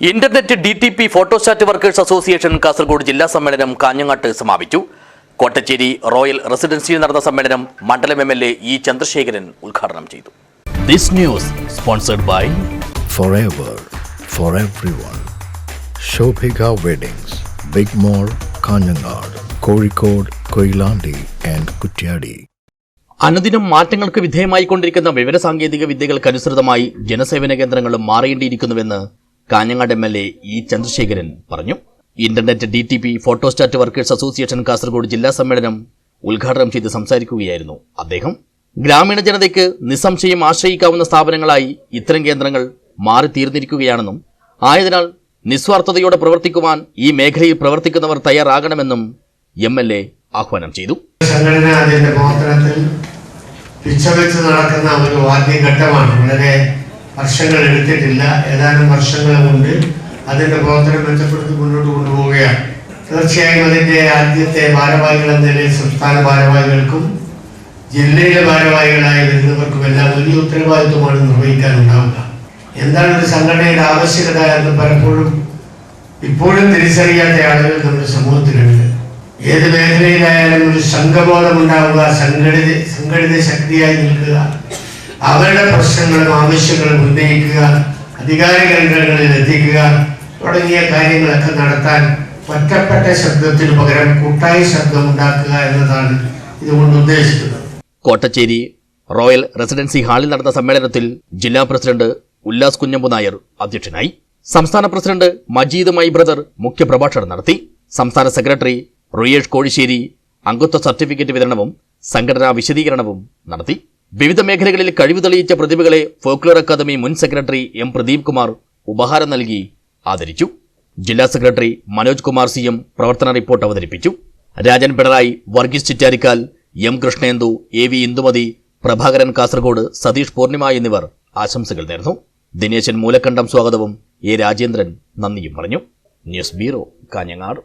Internet D T P photostat workers association Kasaragod ജില്ലാ സമ്മേളനം കാഞ്ഞങ്ങാട്ട് സമാപിച്ചു. കോട്ടച്ചേരി റോയൽ റെസിഡൻസിയിൽ നടന്ന സമ്മേളനം മണ്ഡലം M L A E Chandrasekharan ഉദ്ഘാടനം ചെയ്തു. This news sponsored by forever for everyone. Shobhika Weddings, Big mall Kanhangad Kozhikode Koilandi and Kuttiadi അനുദിനം മാറ്റങ്ങൾക്ക് വിധേയമായിക്കൊണ്ടിരിക്കുന്ന വിവരസാങ്കേതിക വിദ്യകൾക്കനുസൃതമായി ജനസേവന കേന്ദ്രങ്ങളും മാറേണ്ടിയിരിക്കുന്നുവെന്ന് Kanhangad M L A E Chandrasekharan പറഞ്ഞു. Internet D T P photostat workers association Kasaragod ജില്ലാ സമ്മേളനം ഉദ്ഘാടനം ചെയ്ത് സംസാരിക്കുകയായിരുന്നു അദ്ദേഹം. ഗ്രാമീണ ജനതയ്ക്ക് നിസ്സംശയം ആശ്രയിക്കാവുന്ന സ്ഥാപനങ്ങളായി ഇത്തരം കേന്ദ്രങ്ങൾ മാറിത്തീർന്നിരിക്കുകയാണെന്നും ആയതിനാൽ നിസ്വാർത്ഥതയോടെ പ്രവർത്തിക്കുവാൻ ഈ മേഖലയിൽ പ്രവർത്തിക്കുന്നവർ തയ്യാറാകണമെന്നും എം എൽ എ ആഹ്വാനം ചെയ്തു. സംഘടന അതിന്റെ പ്രവർത്തനത്തിൽ പിച്ചവെച്ച് നടക്കുന്ന ഒരു ആദ്യഘട്ടമാണ് വളരെ വർഷങ്ങൾ എടുത്തിട്ടില്ല. ഏതാനും വർഷങ്ങൾ കൊണ്ട് അതിന്റെ പ്രവർത്തനം മെച്ചപ്പെടുത്തി മുന്നോട്ട് കൊണ്ടുപോവുകയാണ്. തീർച്ചയായും അതിന്റെ ആദ്യത്തെ ഭാരവാഹികൾ എന്ന നിലയിൽ സംസ്ഥാന ഭാരവാഹികൾക്കും ജില്ലയിലെ ഭാരവാഹികളായി വരുന്നവർക്കും എല്ലാം വലിയ ഉത്തരവാദിത്വമാണ് നിർവഹിക്കാനുണ്ടാവുക. എന്താണ് ഒരു സംഘടനയുടെ ആവശ്യകത എന്ന് പലപ്പോഴും ഇപ്പോഴും തിരിച്ചറിയാത്ത ആളുകൾ നമ്മുടെ സമൂഹത്തിലുണ്ട്. ഏത് മേഖലയിലായാലും ഒരു സംഘബോധം ഉണ്ടാവുക സംഘടിത സംഘടിത ശക്തിയായി നിൽക്കുക. അവരുടെ പ്രശ്നങ്ങളും ആവശ്യങ്ങളും ഉന്നയിക്കുക അധികാര കേന്ദ്രങ്ങളിൽ എത്തിക്കുക തുടങ്ങിയ കാര്യങ്ങളൊക്കെ നടത്താൻ ഒറ്റപ്പെട്ട ശബ്ദത്തിന് പകരം കൂട്ടായ ശബ്ദം ഉണ്ടാക്കുക എന്നതാണ് ഇതുകൊണ്ട് ഉദ്ദേശിക്കുന്നത്. കോട്ടച്ചേരി റോയൽ റെസിഡൻസി ഹാളിൽ നടന്ന സമ്മേളനത്തിൽ ജില്ലാ പ്രസിഡന്റ് ഉല്ലാസ് കുഞ്ഞമ്പു നായർ അധ്യക്ഷനായി. സംസ്ഥാന പ്രസിഡന്റ് മജീദ് മൈ ബ്രദർ മുഖ്യപ്രഭാഷണം നടത്തി. സംസ്ഥാന സെക്രട്ടറി റുയേഷ് കോഴിശ്ശേരി അംഗത്വ സർട്ടിഫിക്കറ്റ് വിതരണവും സംഘടനാ വിശദീകരണവും നടത്തി. വിവിധ മേഖലകളിൽ കഴിവ് തെളിയിച്ച പ്രതിഭകളെ ഫോക്ലോർ അക്കാദമി മുൻ സെക്രട്ടറി എം പ്രദീപ് കുമാർ ഉപഹാരം നൽകി ആദരിച്ചു. ജില്ലാ secretary Manoj Kumar C M പ്രവർത്തന റിപ്പോർട്ട് അവതരിപ്പിച്ചു. Rajan Pinarayi Varghese Chittarikkal M Krishnendu A V Indumathi Prabhakaran Kasaragod Satheesh Poornima എന്നിവർ ആശംസകൾ നേർന്നു. ദിനേശൻ മൂലക്കണ്ടം സ്വാഗതവും എ രാജേന്ദ്രൻ നന്ദിയും പറഞ്ഞു. News bureau Kanhangad.